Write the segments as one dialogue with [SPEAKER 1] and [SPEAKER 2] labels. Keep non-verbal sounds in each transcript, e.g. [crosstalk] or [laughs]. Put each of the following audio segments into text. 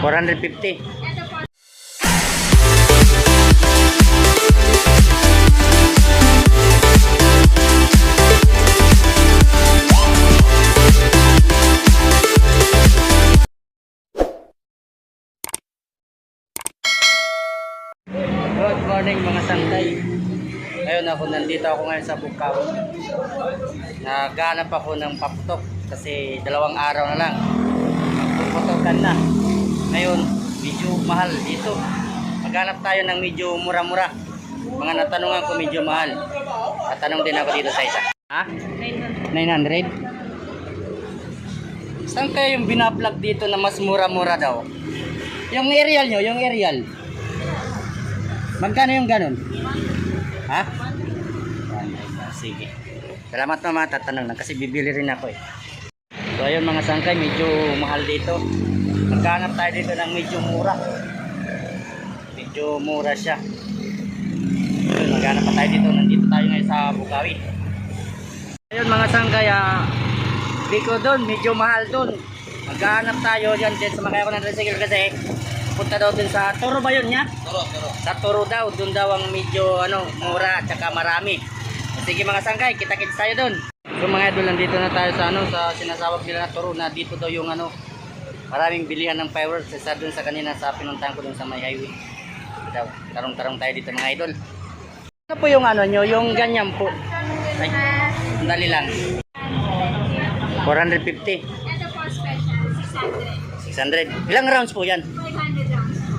[SPEAKER 1] 450. Good morning mga sangkay. Ngayon ako, nandito ako ngayon sa Bukaw. Naghanap ako ng paputok kasi dalawang araw na lang. Magpuputokan na. Ngayon, medyo mahal dito. Maghanap tayo ng medyo mura-mura. Mga natanungan ko medyo mahal. Tatanong din ako dito sa isa. Ha? 900? Saan kayo yung binablog dito na mas mura-mura daw? Yung aerial nyo, yung aerial. Magkano yung ganun? Ha? Sige. Salamat mama, tatanong lang kasi bibili rin ako eh. So ayun mga sangkay, medyo mahal dito. Magkanap tayo dito ng medyo mura. Medyo mura siya. Ayun, maghanap pa tayo dito. Nandito tayo ngayon sa Bukawi. Ayun mga sangkay, ah, Biko doon, medyo mahal doon. Maghanap tayo dyan din sa mga ako ng tricycle kasi punta daw dun sa Toro ba yun niya?
[SPEAKER 2] Turo, turo.
[SPEAKER 1] Sa Toro daw, doon daw ang medyo ano, mura at saka marami. Sige mga sangkay, kita-kits tayo doon. So mga idol, nandito na tayo sa ano, sa sinasawag nila na Toro na dito daw yung ano, maraming bilihan ng fireworks. Isa doon sa kanina sa pinuntahan ko doon sa may highway. Daw, tarong-tarong tayo dito mga idol. Ano po yung ano nyo, yung ganyan po? Ay, sandali lang. 450.
[SPEAKER 3] Ito po special, 600.
[SPEAKER 1] 600. Ilang rounds po yan?
[SPEAKER 3] 500 rounds po.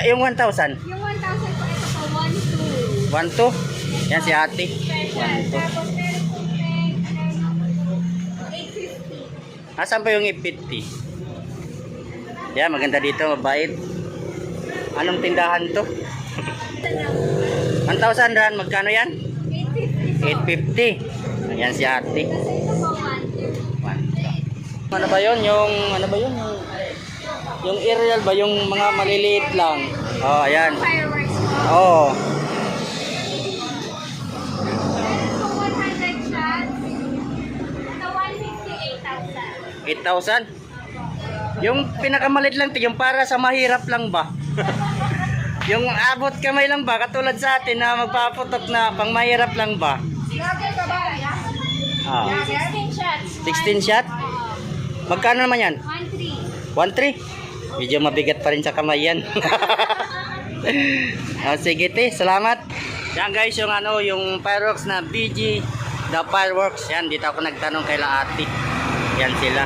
[SPEAKER 1] Yung 1,000?
[SPEAKER 3] Yung 1,000 po, ito po, 1, 2.
[SPEAKER 1] 1, 2? Yan si ate.
[SPEAKER 3] Special. Tapos meron po pink, meron 850.
[SPEAKER 1] Asan pa yung 850? Yan, maganda dito, mabait. Anong tindahan to? 1,000 rand, magkano yan?
[SPEAKER 3] 850 po.
[SPEAKER 1] 850. Ayan si ate.
[SPEAKER 3] Tapos ito po, 1, 2.
[SPEAKER 1] Ano ba yun? Yung, ano ba yun? Yung, yung aerial ba? Yung mga maliliit lang. Oh, ayan. Oh,
[SPEAKER 3] Ito po,
[SPEAKER 1] Yung pinakamalit lang, yung para sa mahirap lang ba? yung abot kamay lang ba? Katulad sa atin na magpaputok na pang mahirap lang ba? Ah.
[SPEAKER 3] 16 shots.
[SPEAKER 1] 16 shot? Magkano naman yan?
[SPEAKER 3] 1,
[SPEAKER 1] 1-3?
[SPEAKER 3] 3.
[SPEAKER 1] Medyo mabigat pa rin sa kamay yan. oh, [laughs] sige te, salamat. Yan guys, yung ano, yung fireworks na BG, the fireworks. Yan, dito ako nagtanong kay ate. Yan sila.